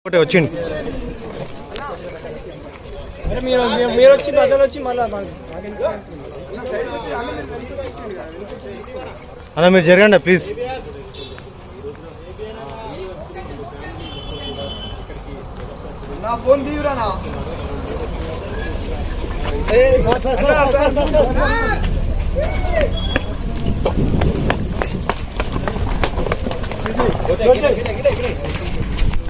ఒకటి వచ్చింది మీరు వచ్చి బదులు వచ్చి మళ్ళీ? అలా మీరు జరగండి ప్లీజ్. నా ఫోన్ తీయురా నా.